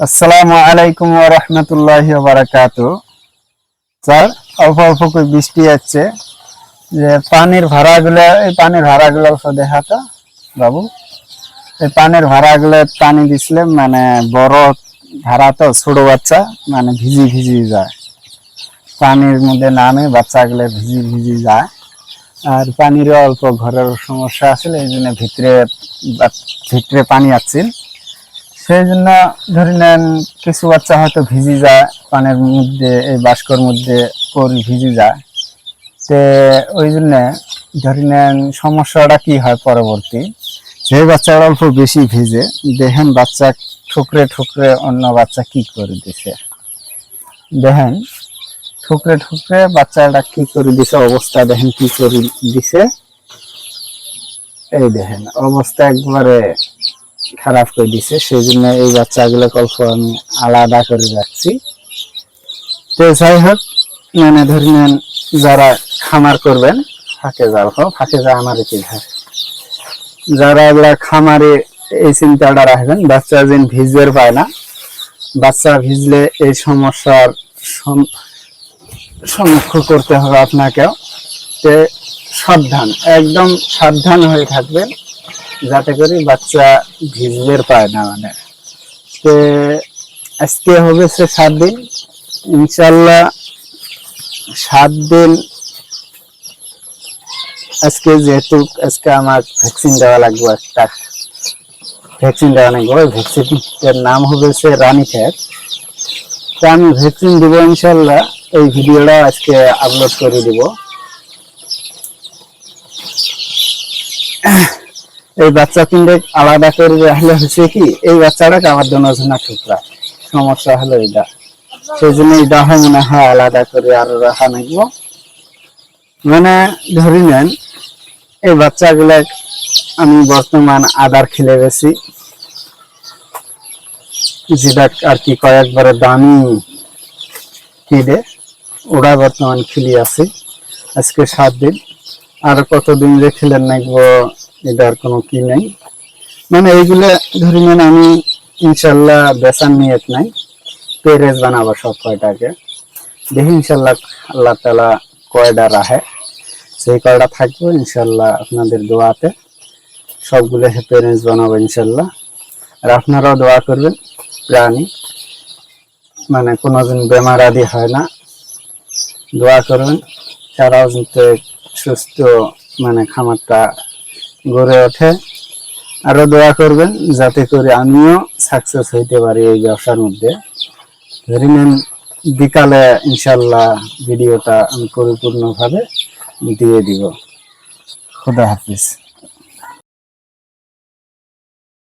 আসসালামু আলাইকুম রাহমাতুল্লাহি বারাকাতু স্যার, অল্প অল্প করে বৃষ্টি যাচ্ছে যে পানির ভাড়াগুলো, এই পানির ভাড়াগুলো অল্প দেখাতো বাবু। এই পানির ভাড়াগুলো পানি দিছিলাম মানে বড় ভাড়া তো, ছোট বাচ্চা মানে ভিজি ভিজি যায়। পানির মধ্যে নামে বাচ্চাগুলো ভিজি ভিজি যায়। আর পানিরও অল্প ঘরের সমস্যা আছিল এই জন্য ভিতরে ভিতরে পানি আসছিল। সেই জন্য ধরে নেন কিছু বাচ্চা হয়তো ভিজি যায়, পানির মধ্যে, এই বাস্কর মধ্যে পরি ভিজি যায়। তে ওই জন্যে ধরে নেন সমস্যাটা কি হয় পরবর্তী? যে বাচ্চারা অল্প বেশি ভিজে, দেখেন বাচ্চা ঠুকরে ঠুকরে অন্য বাচ্চা কি করে দিছে। দেখেন, ঠুকরে ঠুকরে বাচ্চাটা কি করে দিছে, অবস্থা দেখেন কি করে দিছে। এই দেখেন, অবস্থা একবারে খারাপ করে দিছে সেই জন্য এই বাচ্চাগুলো অল্প আমি আলাদা করে রাখছি। তো যাই হোক মানে ধরে নেন যারা খামার করবেন, ফাঁকে যাও হোক ফাঁকে যা আমার কি হয় যারা এগুলা খামারে এই চিন্তাটা রাখবেন, বাচ্চা যেন ভিজের পায় না, বাচ্চা ভিজলে এই সমস্যার সম- সম্মুখীন করতে হবে আপনাকেও। তে সাবধান, একদম সাবধান হয়ে থাকবেন। যাতে করে বাচ্চা ভিজলের পায় না মানে। তে আজকে হবে সে সাত দিন। ইনশাল্লাহ সাত দিন আজকে যেহেতু আজকে আমার ভ্যাকসিন দেওয়া লাগবে একটা। ভ্যাকসিন দেওয়া লাগবে, ওই ভ্যাকসিনের নাম হবে সে রানী খ্যাত। তা আমি ভ্যাকসিন দিব ইনশাল্লাহ এই ভিডিওটা আজকে আপলোড করে দিব। এই বাচ্চা তিনটে আলাদা করে রাখলে হচ্ছে কি, এই বাচ্চাটাকে আমার জন্য দোনোজনা ঠুকরা সমস্যা হলো এটা সেই জন্য এটা হয় মনে হয় আলাদা করে আরও রাখা নাকব মানে ধরে নেন, এই বাচ্চাগুলো আমি বর্তমান আদার খেলে গেছি। যেটা আর কি কয়েকবারে দামি কিনে ওরা বর্তমান খেলি আছে। আজকে সাত দিন। আর কতদিন যে খেলেন নাকবো এটার কোনো কি নেই। মানে এইগুলো ধরে নেন, আমি ইনশাল্লাহ বেচার নিয়ত নাই, পেরেজ বানাবো সব কয়টাকে। দেখি ইনশাল্লাহ আল্লাহ তালা কয়টা রাহে সেই কয়টা থাকব ইনশাল্লাহ আপনাদের দোয়াতে। সবগুলো পেরেন্স বানাবো ইনশাল্লাহ। আর আপনারাও দোয়া করবেন, প্রাণী। মানে কোনোদিন বেমার আদি হয় না। দোয়া করবেন তারাও যাতে সুস্থ মানে খামারটা গড়ে ওঠে। আরও দোয়া করবেন যাতে করে আমিও সাকসেস হইতে পারি এই ব্যবসার মধ্যে। ধরে নেন, বিকালে ইনশাল্লাহ ভিডিওটা আমি পরিপূর্ণভাবে দিয়ে দিব। খুদা হাফিজ।